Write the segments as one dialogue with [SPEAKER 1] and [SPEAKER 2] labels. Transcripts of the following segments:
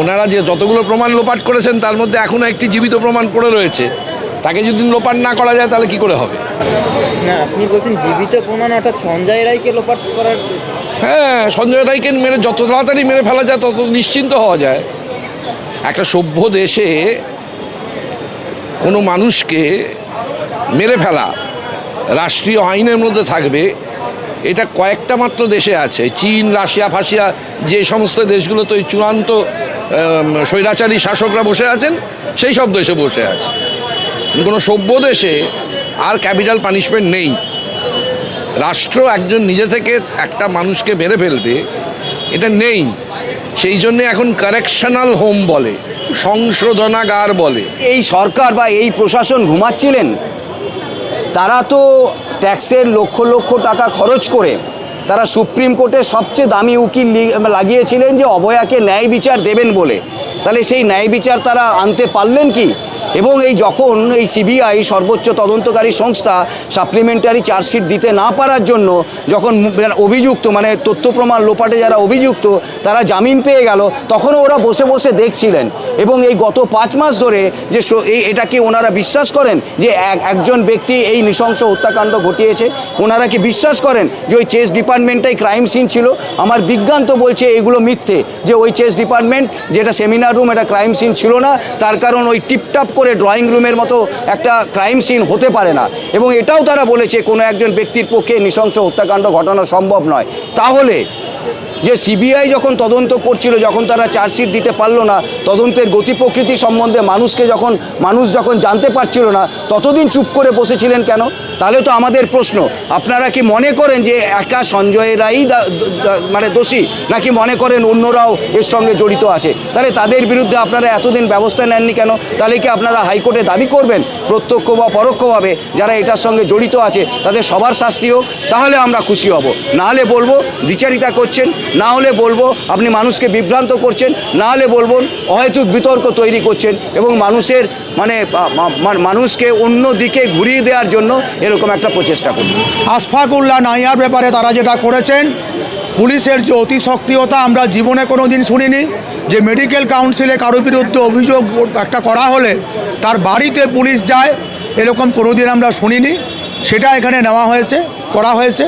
[SPEAKER 1] ওনারা যে যতগুলো প্রমাণ লোপাট করেছেন তার মধ্যে এখনও একটি জীবিত প্রমাণ পড়ে রয়েছে। তাকে যদি লোপাট না করা যায় তাহলে কি করে হবে?
[SPEAKER 2] না আপনি বলছেন জীবিত প্রমাণ অর্থাৎ সঞ্জয় রায়কে লোপাট করার
[SPEAKER 1] হ্যাঁ সঞ্জয় রায়কে মেরে যত তাড়াতাড়ি মেরে ফেলা যায় তত নিশ্চিন্ত হওয়া যায়। একটা সভ্য দেশে কোনো মানুষকে মেরে ফেলা রাষ্ট্রীয় আইনের মধ্যে থাকবে এটা কয়েকটা মাত্র দেশে আছে। চীন, রাশিয়া ফাশিয়া যে সমস্ত দেশগুলোতে ওই চূড়ান্ত স্বৈরাচারী শাসকরা বসে আছেন, সেই সব দেশে বসে আছে। কোনো সভ্য দেশে আর ক্যাপিটাল পানিশমেন্ট নেই। রাষ্ট্র একজন নিজে থেকে একটা মানুষকে মেরে ফেলবে, এটা নেই। সেই জন্য এখন কারেকশনাল হোম বলে, সংশোধনাগার বলে।
[SPEAKER 3] এই সরকার বা এই প্রশাসন ঘুমাচ্ছিলেন? তারা তো ট্যাক্সের লক্ষ লক্ষ টাকা খরচ করে তারা সুপ্রিম কোর্টে সবচেয়ে দামি উকিল লাগিয়েছিলেন যে অবয়াকে ন্যায় বিচার দেবেন বলে। তাহলে সেই ন্যায় বিচার তারা আনতে পারলেন কি? এবং এই যখন এই সিবিআই সর্বোচ্চ তদন্তকারী সংস্থা সাপ্লিমেন্টারি চার্জশিট দিতে না পারার জন্য যখন অভিযুক্ত মানে তথ্য প্রমাণ লোপাটে যারা অভিযুক্ত, তারা জামিন পেয়ে গেল, তখনও ওরা বসে বসে দেখছিলেন। এবং এই গত পাঁচ মাস ধরে যে এই এটাকে ওনারা বিশ্বাস করেন যে এক একজন ব্যক্তি এই নৃশংস হত্যাকাণ্ড ঘটিয়েছে, ওনারা কি বিশ্বাস করেন যে ওই চেস ডিপার্টমেন্টটাই ক্রাইম সিন ছিল? আমার বিজ্ঞান তো বলছে এগুলো মিথ্যে, যে ওই চেস ডিপার্টমেন্ট, যেটা সেমিনার রুম, এটা ক্রাইম সিন ছিল না, তার কারণ ওই টিপটাপ করে ড্রয়িং রুমের মতো একটা ক্রাইম সিন হতে পারে না। এবং এটাও তারা বলেছে, কোনো একজন ব্যক্তির পক্ষে নৃশংস হত্যাকাণ্ড ঘটানো সম্ভব নয়। তাহলে যে সিবিআই যখন তদন্ত করছিল, যখন তারা চার্জশিট দিতে পারল না, তদন্তের গতি প্রকৃতি সম্বন্ধে মানুষকে যখন, মানুষ যখন জানতে পারছিল না, ততদিন চুপ করে বসেছিলেন কেন? তাহলে তো আমাদের প্রশ্ন, আপনারা কি মনে করেন যে একা সঞ্জয় দা- মানে দোষী, নাকি মনে করেন অন্যরাও এর সঙ্গে জড়িত আছে? তাহলে তাদের বিরুদ্ধে আপনারা এতদিন ব্যবস্থা নেননি কেন? তাহলে কি আপনারা হাইকোর্টে দাবি করবেন, প্রত্যক্ষ বা পরোক্ষভাবে, যারা এটার সঙ্গে জড়িত আছে, তাদের সবার শাস্তি হোক? তাহলে আমরা খুশি হব। না হলে বলব, বিচারিতা করছেন না হলে বলব আপনি মানুষকে বিভ্রান্ত করছেন, না হলে বলব অহেতুক বিতর্ক তৈরি করছেন এবং মানুষের মানে মানুষকে অন্য দিকে ঘুরিয়ে দেওয়ার জন্য এরকম একটা প্রচেষ্টা করছেন
[SPEAKER 4] আশফাকুল্লাহ নাইয়ার ব্যাপারে তারা যেটা করেছেন, পুলিশের যে অতি সক্রিয়তা আমরা জীবনে কোনো দিন শুনিনি, যে মেডিকেল কাউন্সিলে কারও বিরুদ্ধে অভিযোগ একটা করা হলে তার বাড়িতে পুলিশ যায়, এরকম কোনো দিন আমরা শুনিনি। সেটা এখানে নেওয়া হয়েছে, করা হয়েছে।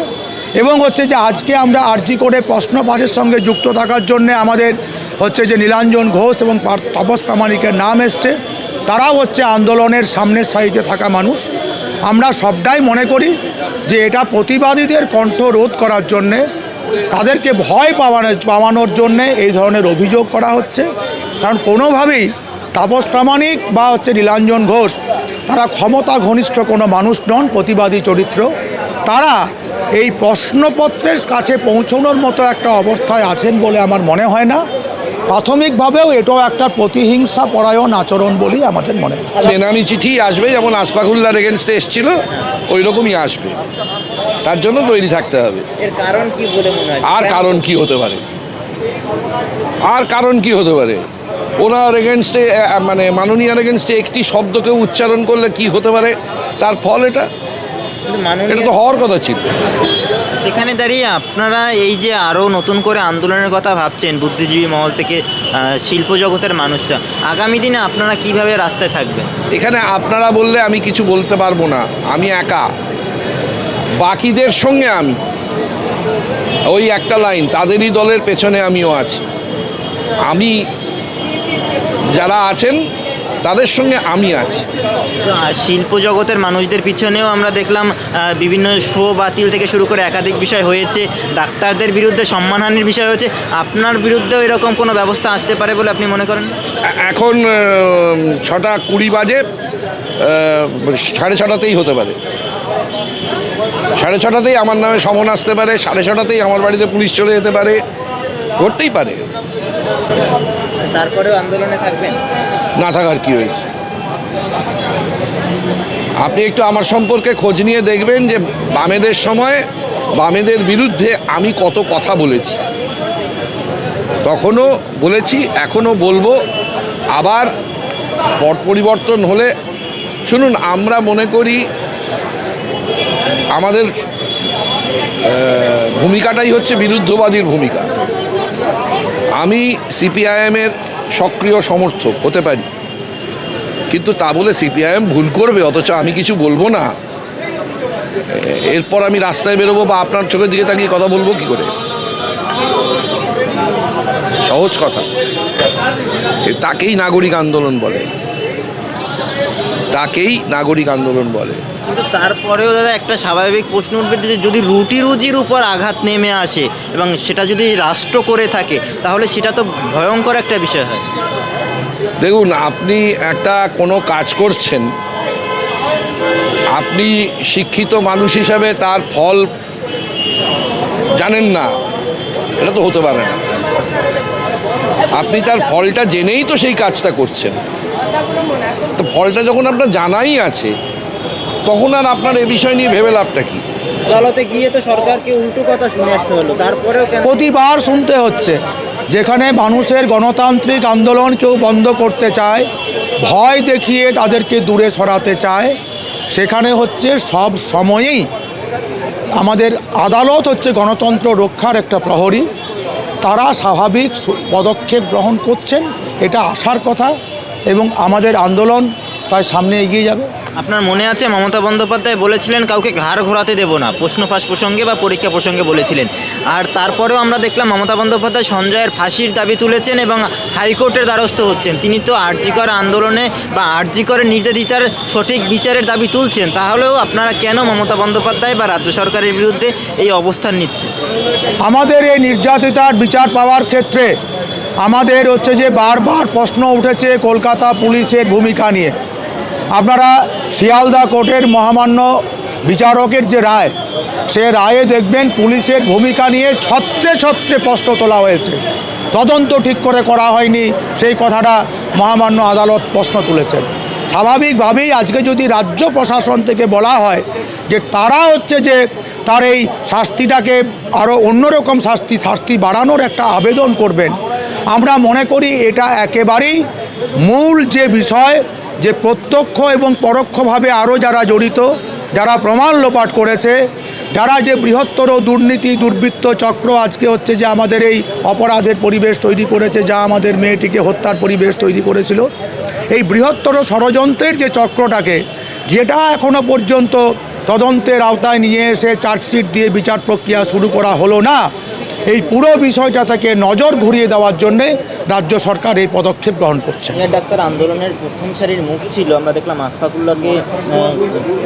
[SPEAKER 4] এবং হচ্ছে যে আজকে আমরা আর্জি করে প্রশ্ন পাশের সঙ্গে যুক্ত থাকার জন্যে আমাদের হচ্ছে যে নীলাঞ্জন ঘোষ এবং তাপস প্রামাণিকের নাম এসছে। তারাও হচ্ছে আন্দোলনের সামনের সারিতে থাকা মানুষ। আমরা সবটাই মনে করি যে এটা প্রতিবাদীদের কণ্ঠ রোধ করার জন্যে, তাদেরকে ভয় পাওয়ানো পাওয়ানোর জন্যে এই ধরনের অভিযোগ করা হচ্ছে। কারণ কোনোভাবেই তাপস প্রামাণিক বা হচ্ছে নীলাঞ্জন ঘোষ তারা ক্ষমতা ঘনিষ্ঠ কোনো মানুষ নন, প্রতিবাদী চরিত্র। তারা এই প্রশ্নপত্রের কাছে পৌঁছানোর মতো একটা অবস্থায় আছেন বলে আমার মনে হয় না। প্রাথমিকভাবেও এটাও একটা প্রতিহিংসা পরায়ণ আচরণ বলেই আমাদের মনে হয়।
[SPEAKER 1] বেনামি চিঠি আসবে যেমন আসফাকুল্লার এগেনস্টে এসছিল ওই রকমই আসবে। তার জন্য তৈরি থাকতে হবে।
[SPEAKER 2] এর কারণ কি বলে
[SPEAKER 1] আর কারণ কি হতে পারে? আর কারণ কি হতে পারে? ওনার এগেনস্টে মানে মাননীয়ার এগেনস্টে একটি শব্দকে উচ্চারণ করলে কি হতে পারে? তার ফল এটা। এটা তো হওয়ার কথা ছিল।
[SPEAKER 2] সেখানে দাঁড়িয়ে আপনারা এই যে আরও নতুন করে আন্দোলনের কথা ভাবছেন বুদ্ধিজীবী মহল থেকে শিল্প জগতের মানুষরা আগামী দিনে আপনারা কীভাবে রাস্তায় থাকবেন?
[SPEAKER 1] এখানে আপনারা বললে আমি কিছু বলতে পারব না। আমি একা। বাকিদের সঙ্গে আমি। ওই একটা লাইন তাদেরই দলের পেছনে আমিও আছি। আমি যারা আছেন তাদের সঙ্গে আমি আছি।
[SPEAKER 2] শিল্প জগতের মানুষদের পিছনেও আমরা দেখলাম বিভিন্ন শো বাতিল থেকে শুরু করে একাধিক বিষয় হয়েছে। ডাক্তারদের বিরুদ্ধে সম্মানহানির বিষয় হয়েছে। আপনার বিরুদ্ধেও এরকম কোনো ব্যবস্থা আসতে পারে বলে আপনি মনে করেন?
[SPEAKER 1] এখন ছটা কুড়ি বাজে সাড়ে ছটাতেই হতে পারে। সাড়ে ছটাতেই আমার নামে সমন আসতে পারে সাড়ে ছটাতেই আমার বাড়িতে পুলিশ চলে যেতে পারে ঘটতেই পারে।
[SPEAKER 2] তারপরেও আন্দোলনে থাকবেন?
[SPEAKER 1] না থাকার কি হয়েছে? আপনি একটু আমার সম্পর্কে খোঁজ নিয়ে দেখবেন যে বামেদের সময় বামেদের বিরুদ্ধে আমি কত কথা বলেছি। তখনও বলেছি, এখনও বলব। আবার পট পরিবর্তন হলে শুনুন, আমরা মনে করি আমাদের ভূমিকাটাই হচ্ছে বিরুদ্ধবাদীর ভূমিকা। আমি সিপিআইএমের সক্রিয় সমর্থক হতে পারি। কিন্তু তা বলে সিপিআইএম ভুল করবে, অথচ আমি কিছু বলব না। এরপর আমি রাস্তায় বেরোবো বা আপনার চোখের দিকে তাকিয়ে কথা বলব কি করে? সহজ কথা। তাকেই নাগরিক আন্দোলন বলে। তাকেই নাগরিক আন্দোলন বলে।
[SPEAKER 2] কিন্তু তারপরেও দাদা একটা স্বাভাবিক প্রশ্ন উঠবে যে যদি রুটি রুজির উপর আঘাত নেমে আসে এবং সেটা যদি রাষ্ট্র করে থাকে, তাহলে সেটা তো ভয়ঙ্কর একটা বিষয় হয়।
[SPEAKER 1] দেখুন, আপনি একটা কোনো কাজ করছেন, আপনি শিক্ষিত মানুষ হিসাবে তার ফল জানেন না, এটা তো হতে পারে না। আপনি তার ফলটা জেনেই তো সেই কাজটা করছেন। তো ফলটা যখন আপনার জানাই আছে তখন আর আপনার এ বিষয় নিয়ে ভেবে লাভটা কি?
[SPEAKER 2] আদালতে গিয়ে তো সরকারকে উল্টো কথা শুনে আসতে হলো। তারপরেও
[SPEAKER 4] প্রতিবার শুনতে হচ্ছে যেখানে মানুষের গণতান্ত্রিক আন্দোলন কেউ বন্ধ করতে চায় ভয় দেখিয়ে তাদেরকে দূরে সরাতে চায়। সেখানে হচ্ছে সব সময়েই আমাদের আদালত হচ্ছে গণতন্ত্র রক্ষার একটা প্রহরী। তারা স্বাভাবিক পদক্ষেপ গ্রহণ করছেন এটা আসার কথা। এবং আমাদের আন্দোলন তাই সামনে এগিয়ে যাবে।
[SPEAKER 2] আপনার মনে আছে মমতা বন্দ্যোপাধ্যায় বলেছিলেন কাউকে ঘাড় ঘোরাতে দেবো না। প্রশ্ন ফাঁস প্রসঙ্গে বা পরীক্ষা প্রসঙ্গে বলেছিলেন। আর তারপরেও আমরা দেখলাম মমতা বন্দ্যোপাধ্যায় সঞ্জয়ের ফাঁসির দাবি তুলেছেন এবং হাইকোর্টের দ্বারস্থ হচ্ছেন। তিনি তো আরজিকর আন্দোলনে বা আরজিকরের নির্যাতিতার সঠিক বিচারের দাবি তুলছেন। তাহলেও আপনারা কেন মমতা বন্দ্যোপাধ্যায় বা রাজ্য সরকারের বিরুদ্ধে এই অবস্থান নিচ্ছেন?
[SPEAKER 4] আমাদের এই নির্যাতিতার বিচার পাওয়ার ক্ষেত্রে আমাদের হচ্ছে যে বারবার প্রশ্ন উঠেছে কলকাতা পুলিশের ভূমিকা নিয়ে। আপনারা শিয়ালদা কোর্টের মহামান্য বিচারকের যে রায়, সে রায়ে দেখবেন পুলিশের ভূমিকা নিয়ে ছত্রে ছত্রে প্রশ্ন তোলা হয়েছে। তদন্ত ঠিক করে করা হয়নি, সেই কথাটা মহামান্য আদালত প্রশ্ন তুলেছেন। স্বাভাবিকভাবেই আজকে যদি রাজ্য প্রশাসন থেকে বলা হয় যে তারা হচ্ছে যে তার এই শাস্তিটাকে আরও অন্যরকম শাস্তি শাস্তি বাড়ানোর একটা আবেদন করবেন, আমরা মনে করি এটা একেবারেই মূল যে বিষয় যে প্রত্যক্ষ এবং পরোক্ষভাবে আরও যারা জড়িত, যারা প্রমাণ লোপাট করেছে, যারা যে বৃহত্তর দুর্নীতি, দুর্বৃত্ত চক্র আজকে হচ্ছে যে আমাদের এই অপরাধের পরিবেশ তৈরি করেছে, যা আমাদের মেয়েটিকে হত্যার পরিবেশ তৈরি করেছিল, এই বৃহত্তর ষড়যন্ত্রের যে চক্রটাকে, যেটা এখনও পর্যন্ত তদন্তের আওতায় নিয়ে এসে চার্জশিট দিয়ে বিচার প্রক্রিয়া শুরু করা হলো না এই পুরো বিষয়টা থেকে নজর ঘুরিয়ে দেওয়ার জন্যে রাজ্য সরকার এই পদক্ষেপ গ্রহণ করছে।
[SPEAKER 2] ডাক্তার আন্দোলনের প্রথম সারির মুখ ছিল আমরা দেখলাম আশফাকুল্লাহকে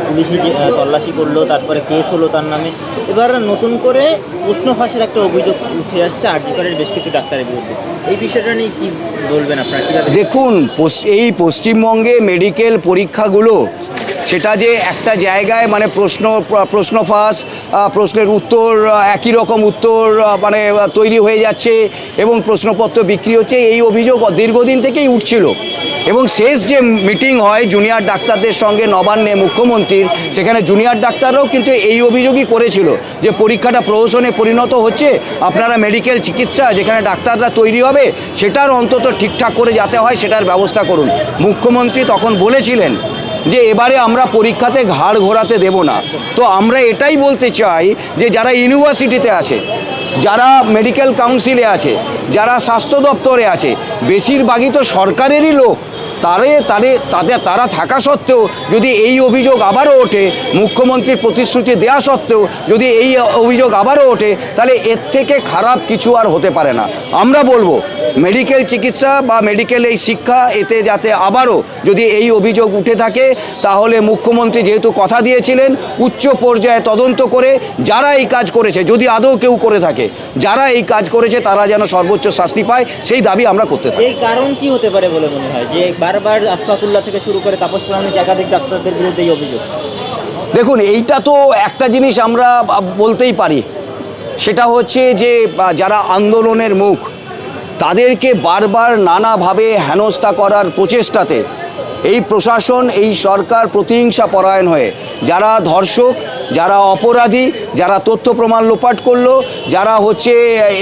[SPEAKER 2] পুলিশে তল্লাশি করল তারপরে কেস হলো তার নামে। এবার নতুন করে প্রশ্ন ফাঁসের একটা অভিযোগ উঠে আসছে আরজিকরের বেশ কিছু ডাক্তারের বিরুদ্ধে। এই বিষয়টা নিয়ে কি বলবেন আপনারা?
[SPEAKER 3] দেখুন এই পশ্চিমবঙ্গে মেডিকেল পরীক্ষাগুলো সেটা যে একটা জায়গায় মানে প্রশ্ন প্র- প্রশ্ন ফাঁস প্রশ্নের উত্তর একই রকম উত্তর মানে তৈরি হয়ে যাচ্ছে এবং প্রশ্নপত্র বিক্রি হচ্ছে। এই অভিযোগ দীর্ঘদিন থেকেই উঠছিল। এবং শেষ যে মিটিং হয় জুনিয়র ডাক্তারদের সঙ্গে নবান্নে মুখ্যমন্ত্রীর, সেখানে জুনিয়র ডাক্তাররাও কিন্তু এই অভিযোগই করেছিল যে পরীক্ষাটা প্রহসনে পরিণত হচ্ছে, আপনারা মেডিকেল চিকিৎসা যেখানে ডাক্তাররা তৈরি হবে, সেটার অন্তত ঠিকঠাক করে যাতে হয়, সেটার ব্যবস্থা করুন। মুখ্যমন্ত্রী তখন বলেছিলেন যে এবারে আমরা পরীক্ষাতে ঘাড় ঘোরাতে দেব না। তো আমরা এটাই বলতে চাই যে যারা ইউনিভার্সিটিতে আছে, যারা মেডিকেল কাউন্সিলে আছে, যারা স্বাস্থ্য দপ্তরে আছে, বেশিরভাগই তো সরকারেরই লোক। তারে তারে, তাদের, তারা থাকা সত্ত্বেও যদি এই অভিযোগ আবারও ওঠে, মুখ্যমন্ত্রীর প্রতিশ্রুতি দেওয়া সত্ত্বেও যদি এই অভিযোগ আবারও ওঠে, তাহলে এর থেকে খারাপ কিছু আর হতে পারে না। আমরা বলব, মেডিকেল চিকিৎসা বা মেডিকেল এই শিক্ষা, এতে যাতে আবারও যদি এই অভিযোগ উঠে থাকে, তাহলে মুখ্যমন্ত্রী যেহেতু কথা দিয়েছিলেন, উচ্চ পর্যায়ে তদন্ত করে যারা এই কাজ করেছে, যদি আদৌ কেউ করে থাকে, যারা এই কাজ করেছে, তারা যেন সর্বোচ্চ শাস্তি পায়, সেই দাবি আমরা করতে থাকি।
[SPEAKER 2] এই কারণ কি হতে পারে বলে মনে হয়? যে বারবার আশফাকুল্লাহ থেকে শুরু করে তাপস প্রামাণিক একাধিক ডাক্তারদের বিরুদ্ধে এই অভিযোগ।
[SPEAKER 3] দেখুন, এইটা তো একটা জিনিস আমরা বলতেই পারি। সেটা হচ্ছে যে যারা আন্দোলনের মুখ, তাদেরকে বারবার নানাভাবে হেনস্থা করার প্রচেষ্টাতে এই প্রশাসন, এই সরকার প্রতিহিংসা পরায়ণ হয়ে, যারা ধর্ষক যারা অপরাধী, যারা তথ্য প্রমাণ লোপাট করল, যারা হচ্ছে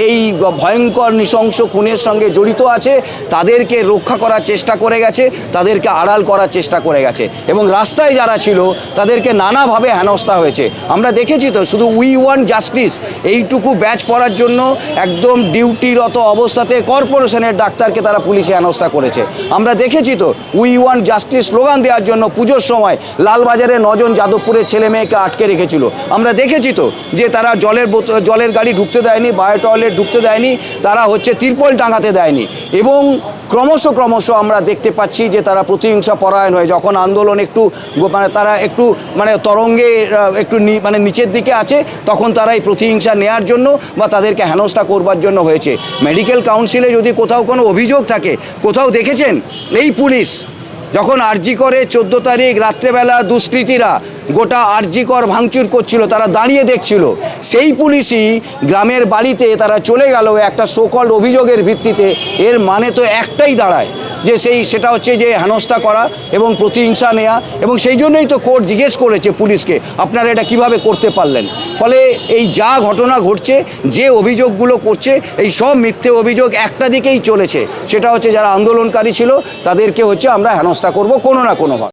[SPEAKER 3] এই ভয়ঙ্কর নৃশংস খুনের সঙ্গে জড়িত আছে, তাদেরকে রক্ষা করার চেষ্টা করে গেছে, তাদেরকে আড়াল করার চেষ্টা করে গেছে। এবং রাস্তায় যারা ছিল, তাদেরকে নানাভাবে হেনস্থা হয়েছে। আমরা দেখেছি তো, শুধু উই ওয়ান জাস্টিস, এইটুকু ব্যাচ পড়ার জন্য একদম ডিউটিরত অবস্থাতে কর্পোরেশনের ডাক্তারকে তারা পুলিশে হেনস্থা করেছে। আমরা দেখেছি তো, উই ওয়ান জাস্টিস স্লোগান দেওয়ার জন্য পুজোর সময় লালবাজারে নজন যাদবপুরের ছেলে মেয়েকে আটকে রেখেছিল। আমরা দেখেছি তো যে তারা জলের জলের গাড়ি ঢুকতে দেয়নি, বায়ো টয়লেট ঢুকতে দেয়নি, তারা হচ্ছে তিরপল টাঙাতে দেয়নি। এবং ক্রমশ ক্রমশ আমরা দেখতে পাচ্ছি যে তারা প্রতিহিংসা পরায়ণ হয়ে, যখন আন্দোলন একটু মানে তারা একটু মানে তরঙ্গে একটু মানে নিচের দিকে আছে, তখন তারা এই প্রতিহিংসা নেয়ার জন্য বা তাদেরকে হেনস্থা করবার জন্য হয়েছে। মেডিকেল কাউন্সিলে যদি কোথাও কোনো অভিযোগ থাকে, কোথাও দেখেছেন? এই পুলিশ যখন আরজি করে চোদ্দ তারিখ রাত্রেবেলা দুষ্কৃতীরা গোটা আরজিকর ভাঙচুর করছিল, তারা দাঁড়িয়ে দেখছিল। সেই পুলিশই গ্রামের বাড়িতে তারা চলে গেল, একটা সোকল অভিযোগের ভিত্তিতে। এর মানে তো একটাই দাঁড়ায়। যে সেই সেটা হচ্ছে যে হেনস্থা করা এবং প্রতিহিংসা নেয়া এবং সেই জন্যই তো কোর্ট জিজ্ঞেস করেছে পুলিশকে আপনারা এটা কীভাবে করতে পারলেন? ফলে এই যা ঘটনা ঘটছে, যে অভিযোগগুলো করছে, এই সব মিথ্যে অভিযোগ একটা দিকেই চলেছে। সেটা হচ্ছে যারা আন্দোলনকারী ছিল, তাদেরকে হচ্ছে আমরা হেনস্থা করব কোনো না কোনোভাবে।